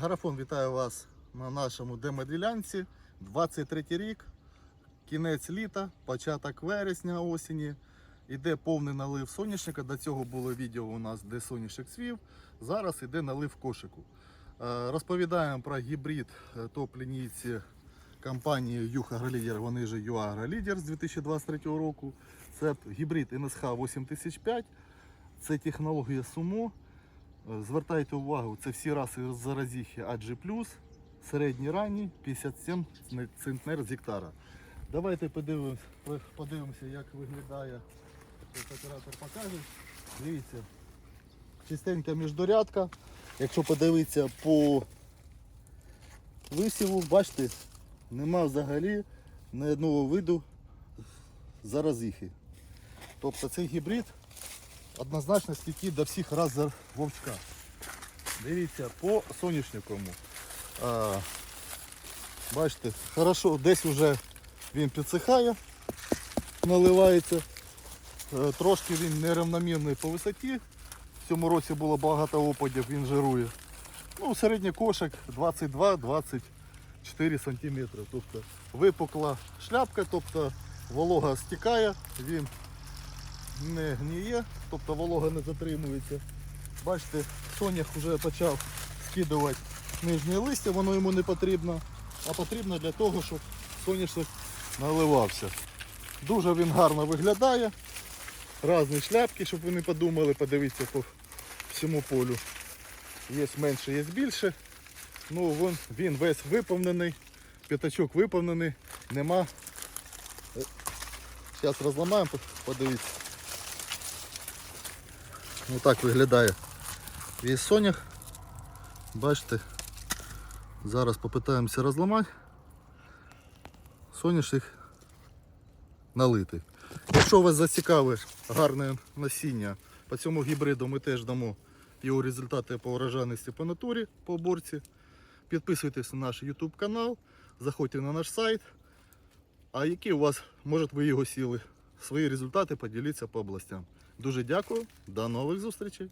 Гарафон вітаю вас на нашому демоділянці. 23 рік, кінець літа, початок вересня осені. Іде повний налив соняшника. До цього було відео у нас, де соняшник свів. Зараз іде налив кошику. Е, Розповідаємо про гібрид е, топ-лінійці компанії Юх Агролідер, вони ж ЮА Агролідер з 2023 року. Це гібрид НСХ 8005. Це технологія Сумо. Звертайте увагу, це всі раси заразіхи AG+, середні ранні 57 центнер з гектара. Давайте подивимось, подивимося, як виглядає. Оператор покаже. Дивіться, чистенька міждорядка. Якщо подивитися по висіву, бачите, нема взагалі ні одного виду заразіхи. Тобто цей гібрид однозначно стійкий до всіх раз за вовчка. Дивіться, по соняшниковому. Бачите, хорошо, десь вже він підсихає, наливається. Е, Трошки він нерівномірний по висоті. В цьому році було багато опадів, він жирує. Ну, середній кошик 22-24 см. Тобто випукла шляпка, тобто волога стікає, він не гніє, тобто волога не затримується. Бачите, сонях вже почав скидувати нижнє листя, воно йому не потрібно, а потрібно для того, щоб соняшник наливався. Дуже він гарно виглядає. Різні шляпки, щоб ви не подумали, подивіться по всьому полю. Є менше, є більше. Ну, він, він весь виповнений, п'ятачок виповнений, нема. Зараз розламаємо, подивіться. Ось так виглядає весь сонях. Бачите, зараз попитаємося розламати. Соняшник налитий. Якщо вас зацікавить гарне насіння, по цьому гібриду ми теж дамо його результати по урожайності по натурі, по оборці. Підписуйтесь на наш YouTube канал, заходьте на наш сайт. А які у вас, може ви його сіли, свої результати поділіться по областям. Дуже дякую, до нових зустрічей!